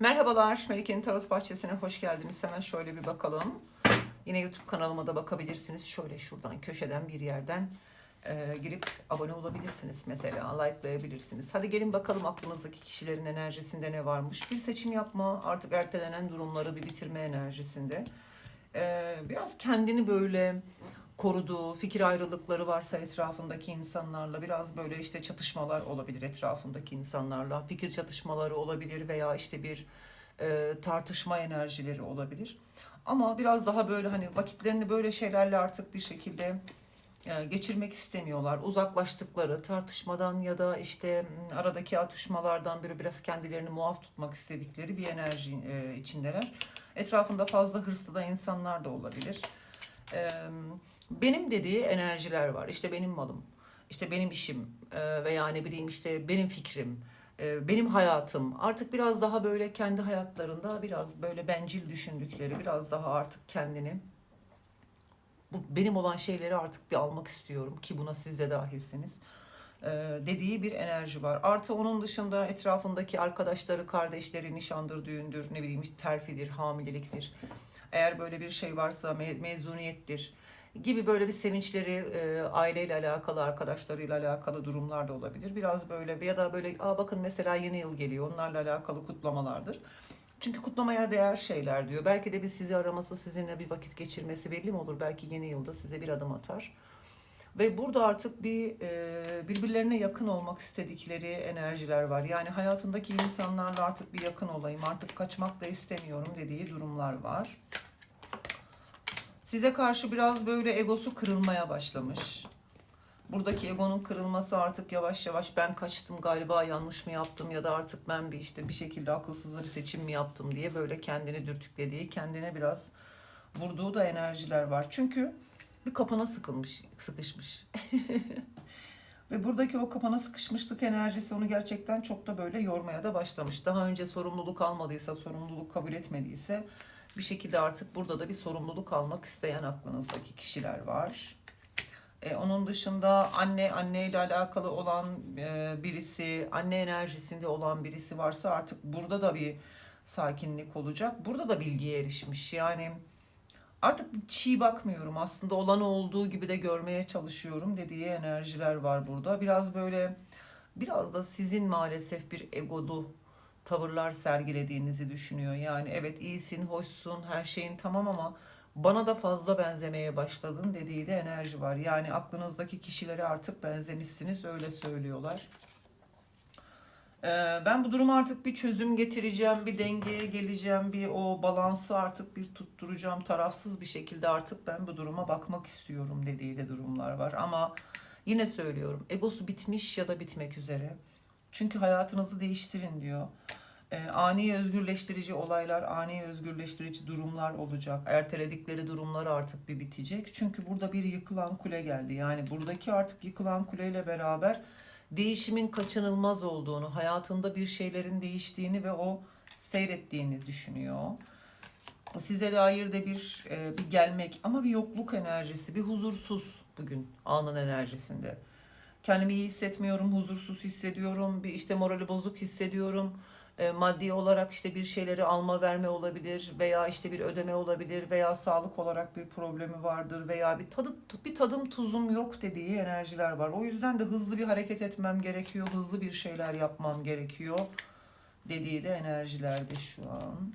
Merhabalar, Melike'nin Tarot Bahçesi'ne hoş geldiniz. Hemen şöyle bir bakalım. Yine YouTube kanalıma da bakabilirsiniz. Şöyle şuradan köşeden bir yerden e, girip abone olabilirsiniz mesela. Likelayabilirsiniz. Hadi gelin bakalım aklınızdaki kişilerin enerjisinde ne varmış. Bir seçim yapma, artık ertelenen durumları bir bitirme enerjisinde. E, biraz kendini böyle koruduğu, fikir ayrılıkları varsa etrafındaki insanlarla biraz böyle işte çatışmalar olabilir etrafındaki insanlarla. Fikir çatışmaları olabilir veya işte bir e, tartışma enerjileri olabilir. Ama biraz daha böyle hani vakitlerini böyle şeylerle artık bir şekilde e, geçirmek istemiyorlar. Uzaklaştıkları tartışmadan ya da işte aradaki atışmalardan biri biraz kendilerini muaf tutmak istedikleri bir enerji e, içindeler. Etrafında fazla hırslı da insanlar da olabilir. Eee benim dediği enerjiler var. İşte benim malım, işte benim işim e, veya ne bileyim işte benim fikrim, e, benim hayatım. Artık biraz daha böyle kendi hayatlarında biraz böyle bencil düşündükleri, biraz daha artık kendini bu benim olan şeyleri artık bir almak istiyorum ki buna siz de dahilsiniz. e, dediği bir enerji var. Artı onun dışında etrafındaki arkadaşları, kardeşleri, nişandır, düğündür, ne bileyim terfidir, hamileliktir. Eğer böyle bir şey varsa me- mezuniyettir gibi böyle bir sevinçleri e, aileyle alakalı, arkadaşlarıyla alakalı durumlar da olabilir. Biraz böyle ya da böyle Aa, bakın mesela yeni yıl geliyor onlarla alakalı kutlamalardır. Çünkü kutlamaya değer şeyler diyor. Belki de bir sizi araması, sizinle bir vakit geçirmesi belli mi olur? Belki yeni yılda size bir adım atar. Ve burada artık bir e, birbirlerine yakın olmak istedikleri enerjiler var. Yani hayatındaki insanlarla artık bir yakın olayım, artık kaçmak da istemiyorum dediği durumlar var. Size karşı biraz böyle egosu kırılmaya başlamış. Buradaki egonun kırılması artık yavaş yavaş ben kaçtım galiba yanlış mı yaptım ya da artık ben bir işte bir şekilde akılsızca bir seçim mi yaptım diye böyle kendini dürtüklediği, kendine biraz vurduğu da enerjiler var. Çünkü bir kapana sıkılmış, sıkışmış. Ve buradaki o kapana sıkışmışlık enerjisi onu gerçekten çok da böyle yormaya da başlamış. Daha önce sorumluluk almadıysa, sorumluluk kabul etmediyse bir şekilde artık burada da bir sorumluluk almak isteyen aklınızdaki kişiler var. E, onun dışında anne anne ile alakalı olan e, birisi, anne enerjisinde olan birisi varsa artık burada da bir sakinlik olacak. Burada da bilgiye erişmiş. Yani artık çiğ bakmıyorum. Aslında olanı olduğu gibi de görmeye çalışıyorum dediği enerjiler var burada. Biraz böyle biraz da sizin maalesef bir egolu tavırlar sergilediğinizi düşünüyor. Yani evet iyisin, hoşsun, her şeyin tamam ama bana da fazla benzemeye başladın dediği de enerji var. Yani aklınızdaki kişilere artık benzemişsiniz öyle söylüyorlar. Ee, ben bu duruma artık bir çözüm getireceğim, bir dengeye geleceğim, bir o balansı artık bir tutturacağım. Tarafsız bir şekilde artık ben bu duruma bakmak istiyorum dediği de durumlar var. Ama yine söylüyorum egosu bitmiş ya da bitmek üzere. Çünkü hayatınızı değiştirin diyor. Ee, ani özgürleştirici olaylar, ani özgürleştirici durumlar olacak. Erteledikleri durumlar artık bir bitecek. Çünkü burada bir yıkılan kule geldi. Yani buradaki artık yıkılan kuleyle beraber değişimin kaçınılmaz olduğunu, hayatında bir şeylerin değiştiğini ve o seyrettiğini düşünüyor. Size dair de bir e, bir gelmek ama bir yokluk enerjisi, bir huzursuz bugün anın enerjisinde. Kendimi iyi hissetmiyorum, huzursuz hissediyorum, bir işte morali bozuk hissediyorum. E, maddi olarak işte bir şeyleri alma verme olabilir veya işte bir ödeme olabilir veya sağlık olarak bir problemi vardır veya bir tadı bir tadım tuzum yok dediği enerjiler var. O yüzden de hızlı bir hareket etmem gerekiyor, hızlı bir şeyler yapmam gerekiyor dediği de enerjilerde şu an.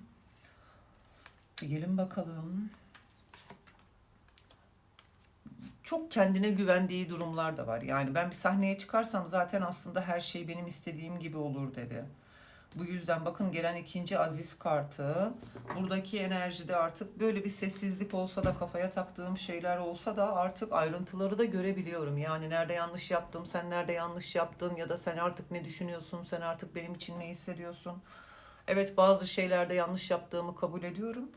Gelin bakalım. Çok kendine güvendiği durumlar da var. Yani ben bir sahneye çıkarsam zaten aslında her şey benim istediğim gibi olur dedi. Bu yüzden bakın gelen ikinci aziz kartı. Buradaki enerjide artık böyle bir sessizlik olsa da kafaya taktığım şeyler olsa da artık ayrıntıları da görebiliyorum. Yani nerede yanlış yaptım, sen nerede yanlış yaptın ya da sen artık ne düşünüyorsun, sen artık benim için ne hissediyorsun. Evet bazı şeylerde yanlış yaptığımı kabul ediyorum.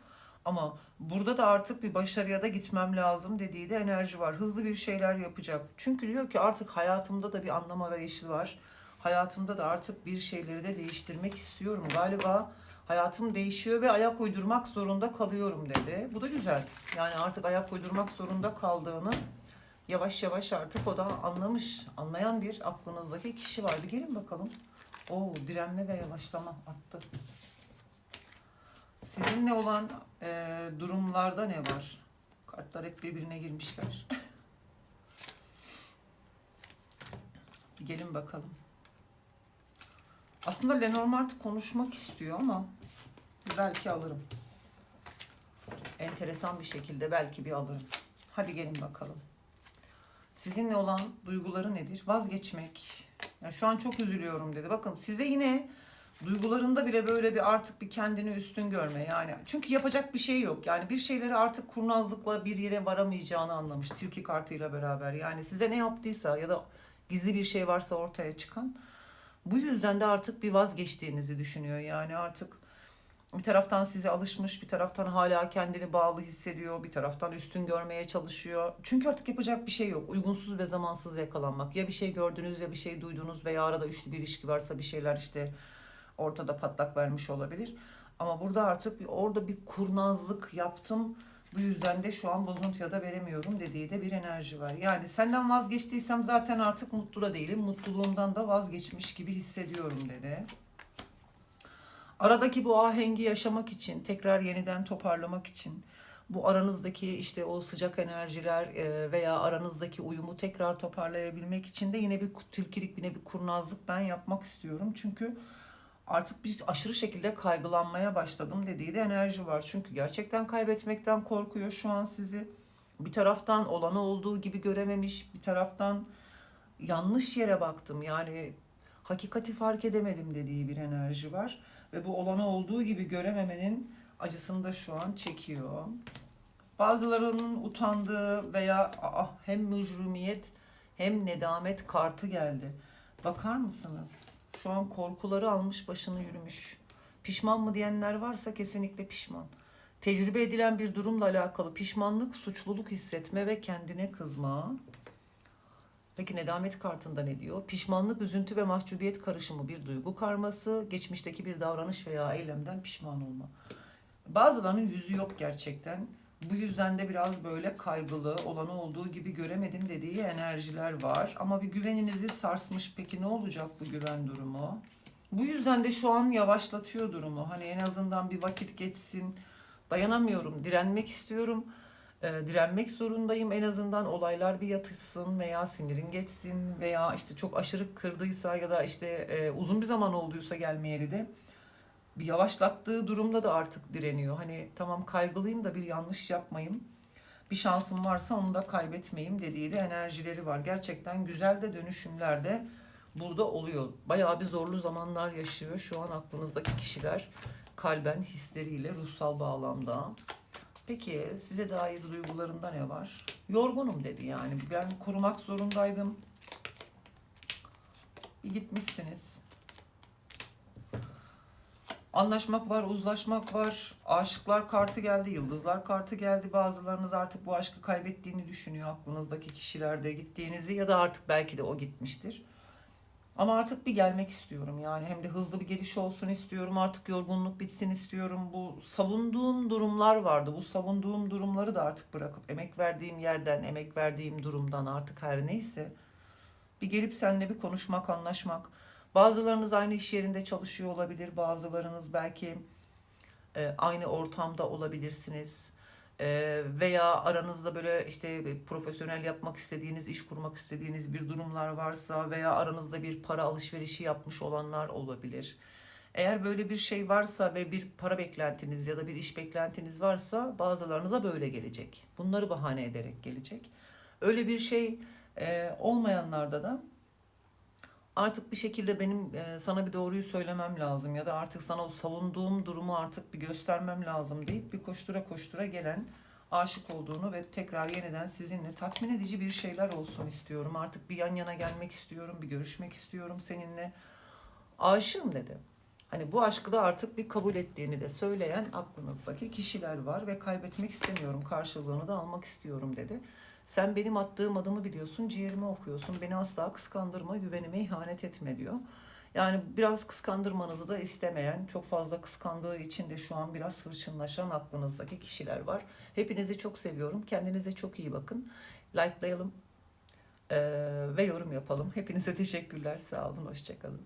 Ama burada da artık bir başarıya da gitmem lazım dediği de enerji var. Hızlı bir şeyler yapacak. Çünkü diyor ki artık hayatımda da bir anlam arayışı var. Hayatımda da artık bir şeyleri de değiştirmek istiyorum. Galiba hayatım değişiyor ve ayak uydurmak zorunda kalıyorum dedi. Bu da güzel. Yani artık ayak uydurmak zorunda kaldığını yavaş yavaş artık o da anlamış. Anlayan bir aklınızdaki kişi var. Bir gelin bakalım. Oo direnme ve yavaşlama attı. Sizinle olan e, durumlarda ne var? Kartlar hep birbirine girmişler. Gelin bakalım. Aslında Lenormand konuşmak istiyor ama belki alırım. Enteresan bir şekilde belki bir alırım. Hadi gelin bakalım. Sizinle olan duyguları nedir? Vazgeçmek. Ya şu an çok üzülüyorum dedi. Bakın size yine duygularında bile böyle bir artık bir kendini üstün görme yani. Çünkü yapacak bir şey yok. Yani bir şeyleri artık kurnazlıkla bir yere varamayacağını anlamış tilki kartıyla beraber. Yani size ne yaptıysa ya da gizli bir şey varsa ortaya çıkan bu yüzden de artık bir vazgeçtiğinizi düşünüyor. Yani artık bir taraftan size alışmış, bir taraftan hala kendini bağlı hissediyor, bir taraftan üstün görmeye çalışıyor. Çünkü artık yapacak bir şey yok. Uygunsuz ve zamansız yakalanmak. Ya bir şey gördünüz ya bir şey duydunuz veya arada üçlü bir ilişki varsa bir şeyler işte ortada patlak vermiş olabilir. Ama burada artık bir, orada bir kurnazlık yaptım. Bu yüzden de şu an bozuntuya da veremiyorum dediği de bir enerji var. Yani senden vazgeçtiysem zaten artık mutlu da değilim. Mutluluğumdan da vazgeçmiş gibi hissediyorum dedi. Aradaki bu ahengi yaşamak için, tekrar yeniden toparlamak için, bu aranızdaki işte o sıcak enerjiler e, veya aranızdaki uyumu tekrar toparlayabilmek için de yine bir tilkilik, yine bir kurnazlık ben yapmak istiyorum. Çünkü artık bir aşırı şekilde kaygılanmaya başladım dediği de enerji var. Çünkü gerçekten kaybetmekten korkuyor şu an sizi. Bir taraftan olanı olduğu gibi görememiş, bir taraftan yanlış yere baktım. Yani hakikati fark edemedim dediği bir enerji var. Ve bu olanı olduğu gibi görememenin acısını da şu an çekiyor. Bazılarının utandığı veya aa, hem mücrümiyet hem nedamet kartı geldi. Bakar mısınız? Şu an korkuları almış başını yürümüş. Pişman mı diyenler varsa kesinlikle pişman. Tecrübe edilen bir durumla alakalı pişmanlık, suçluluk hissetme ve kendine kızma. Peki nedamet kartında ne diyor? Pişmanlık, üzüntü ve mahcubiyet karışımı bir duygu karması, geçmişteki bir davranış veya eylemden pişman olma. Bazılarının yüzü yok gerçekten. Bu yüzden de biraz böyle kaygılı, olanı olduğu gibi göremedim dediği enerjiler var. Ama bir güveninizi sarsmış. Peki ne olacak bu güven durumu? Bu yüzden de şu an yavaşlatıyor durumu. Hani en azından bir vakit geçsin. Dayanamıyorum, direnmek istiyorum. Ee, direnmek zorundayım. En azından olaylar bir yatışsın veya sinirin geçsin veya işte çok aşırı kırdıysa ya da işte e, uzun bir zaman olduysa gelmeyeli de bir yavaşlattığı durumda da artık direniyor. Hani tamam kaygılıyım da bir yanlış yapmayayım. Bir şansım varsa onu da kaybetmeyeyim dediği de enerjileri var. Gerçekten güzel de dönüşümler de burada oluyor. Bayağı bir zorlu zamanlar yaşıyor şu an aklınızdaki kişiler kalben hisleriyle ruhsal bağlamda. Peki size dair duygularında ne var? Yorgunum dedi yani. Ben korumak zorundaydım. Bir gitmişsiniz. Anlaşmak var, uzlaşmak var. Aşıklar kartı geldi, yıldızlar kartı geldi. Bazılarınız artık bu aşkı kaybettiğini düşünüyor. Aklınızdaki kişilerde gittiğinizi ya da artık belki de o gitmiştir. Ama artık bir gelmek istiyorum yani hem de hızlı bir geliş olsun istiyorum artık yorgunluk bitsin istiyorum bu savunduğum durumlar vardı bu savunduğum durumları da artık bırakıp emek verdiğim yerden emek verdiğim durumdan artık her neyse bir gelip seninle bir konuşmak anlaşmak bazılarınız aynı iş yerinde çalışıyor olabilir bazılarınız belki e, aynı ortamda olabilirsiniz ee, veya aranızda böyle işte profesyonel yapmak istediğiniz, iş kurmak istediğiniz bir durumlar varsa veya aranızda bir para alışverişi yapmış olanlar olabilir. Eğer böyle bir şey varsa ve bir para beklentiniz ya da bir iş beklentiniz varsa bazılarınıza böyle gelecek. Bunları bahane ederek gelecek. Öyle bir şey e, olmayanlarda da artık bir şekilde benim e, sana bir doğruyu söylemem lazım ya da artık sana o savunduğum durumu artık bir göstermem lazım deyip bir koştura koştura gelen aşık olduğunu ve tekrar yeniden sizinle tatmin edici bir şeyler olsun istiyorum. Artık bir yan yana gelmek istiyorum, bir görüşmek istiyorum seninle. Aşığım dedi. Hani bu aşkı da artık bir kabul ettiğini de söyleyen aklınızdaki kişiler var ve kaybetmek istemiyorum, karşılığını da almak istiyorum dedi. Sen benim attığım adımı biliyorsun, ciğerimi okuyorsun. Beni asla kıskandırma, güvenime ihanet etme diyor. Yani biraz kıskandırmanızı da istemeyen, çok fazla kıskandığı için de şu an biraz hırçınlaşan aklınızdaki kişiler var. Hepinizi çok seviyorum. Kendinize çok iyi bakın. Likelayalım ee, ve yorum yapalım. Hepinize teşekkürler. Sağ olun. Hoşçakalın.